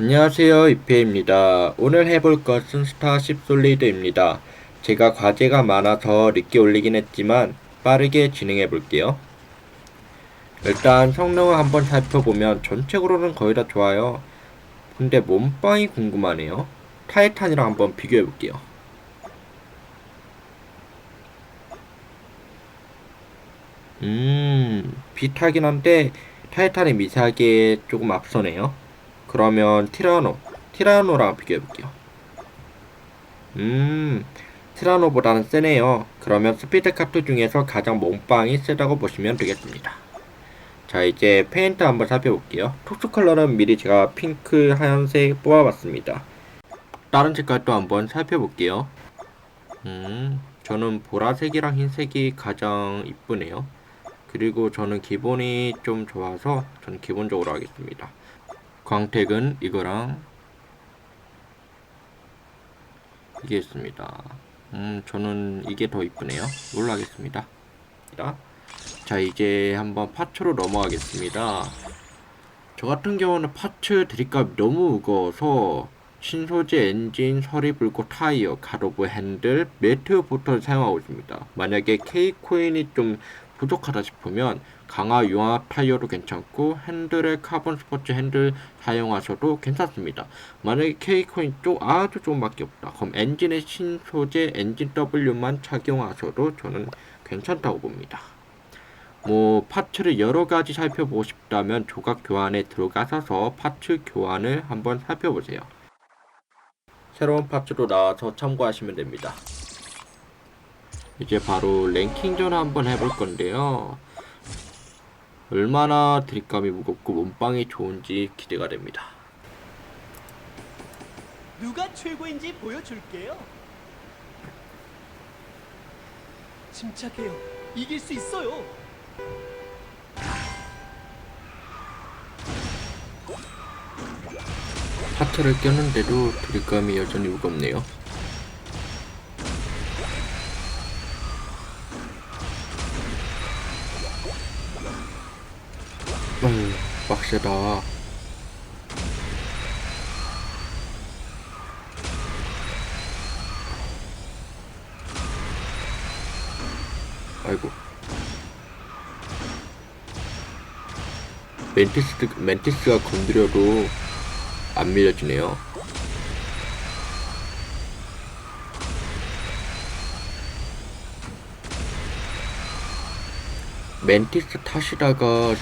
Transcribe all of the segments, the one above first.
안녕하세요 이페입니다. 오늘 해볼 것은 스타쉽 솔리드입니다. 제가 과제가 많아서 늦게 올리긴 했지만 빠르게 진행해 볼게요. 일단 성능을 한번 살펴보면 전체적으로는 거의 다 좋아요. 근데 몸빵이 궁금하네요. 타이탄이랑 한번 비교해 볼게요. 음, 비슷하긴 한데 타이탄이 미세하게 조금 앞서네요. 그러면 티라노, 티라노랑 비교해 볼게요. 음, 티라노보다는 세네요. 그러면 스피드 카트 중에서 가장 몸빵이 세다고 보시면 되겠습니다. 자, 이제 페인트 한번 살펴볼게요. 톡스 컬러는 미리 제가 핑크, 하얀색 뽑아봤습니다. 다른 색깔도 한번 살펴볼게요. 음, 저는 보라색이랑 흰색이 가장 이쁘네요. 그리고 저는 기본이 좀 좋아서 저는 기본적으로 하겠습니다. 광택은 이거랑 이게 있습니다. 음, 저는 이게 더 이쁘네요. 이걸로 하겠습니다. 자, 이제 한번 파츠로 넘어가겠습니다. 저 같은 경우는 파츠 드립값이 너무 무거워서 신소재 엔진, 서리 불꽃 타이어, 가로브 핸들, 매트 보트를 사용하고 있습니다. 만약에 K코인이 좀 부족하다 싶으면 강화 융합 타이어도 괜찮고 핸들에 카본 스포츠 핸들 사용하셔도 괜찮습니다. 만약에 K코인 쪽 아주 조금밖에 없다. 그럼 엔진의 신소재 엔진 W만 착용하셔도 저는 괜찮다고 봅니다. 뭐 파츠를 여러 가지 살펴보고 싶다면 조각 교환에 들어가셔서 파츠 교환을 한번 살펴보세요. 새로운 파츠로 나와서 참고하시면 됩니다. 이제 바로 랭킹전 한번 해볼 건데요. 얼마나 드립감이 무겁고 몸빵이 좋은지 기대가 됩니다. 누가 최고인지 보여줄게요. 침착해요. 이길 수 있어요. 파트를 꼈는데도 드립감이 여전히 무겁네요. 음, 빡세다. 아이고. 멘티스, 멘티스가 건드려도 안 밀려지네요. 멘티스 타시다가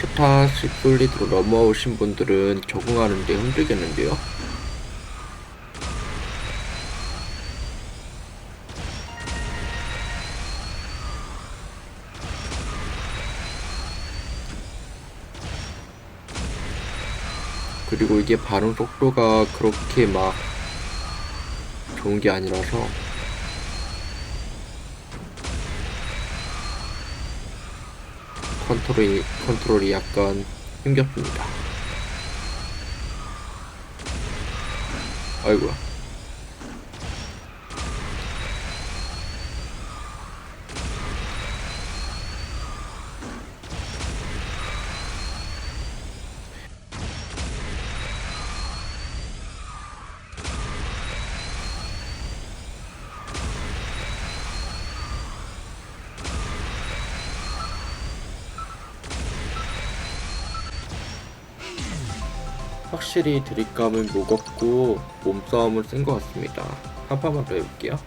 스타쉽 솔리드로 넘어오신 분들은 적응하는데 힘들겠는데요? 그리고 이게 반응 속도가 그렇게 막 좋은 게 아니라서 컨트롤이 컨트롤이 약간 힘겹습니다. 아이고야. 확실히 드립감은 무겁고 몸싸움은 센 것 같습니다. 한 판만 더 해볼게요.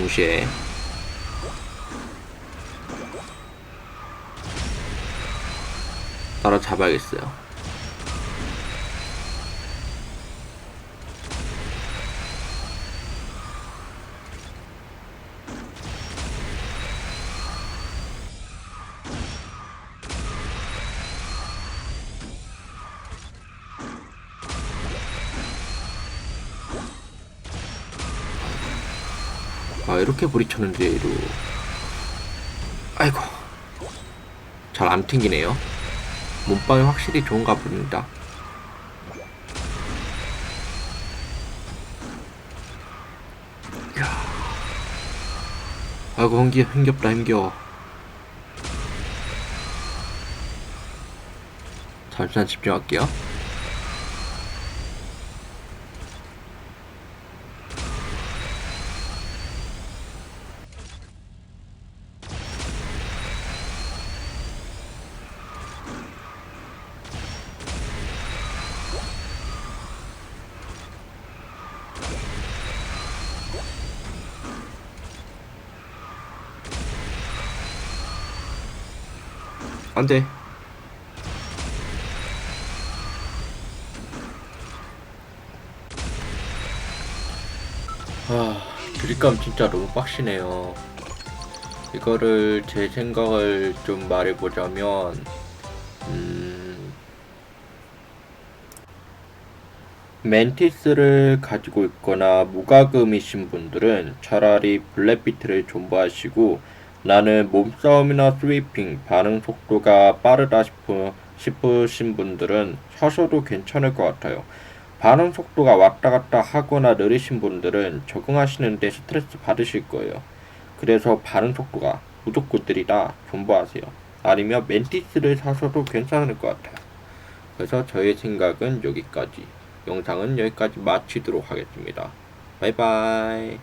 동시에 따라잡아야겠어요. 아 이렇게 부딪혔는데 이로 아이고. 잘 안 튕기네요. 몸빵이 확실히 좋은가 봅니다. 아이고 힘겨, 힘겹다 힘겨. 잠시만 집중할게요 안돼. 아 드립감 진짜 너무 빡시네요. 이거를 제 생각을 좀 말해보자면 음... 멘티스를 가지고 있거나 무과금이신 분들은 차라리 블랙비트를 존버하시고 나는 몸싸움이나 스위핑 반응 속도가 빠르다 싶으, 싶으신 분들은 사셔도 괜찮을 것 같아요. 반응 속도가 왔다 갔다 하거나 느리신 분들은 적응하시는데 스트레스 받으실 거예요. 그래서 반응 속도가 무조건들이다 존버하세요. 아니면 멘티스를 사셔도 괜찮을 것 같아요. 그래서 저의 생각은 여기까지. 영상은 여기까지 마치도록 하겠습니다. 바이바이.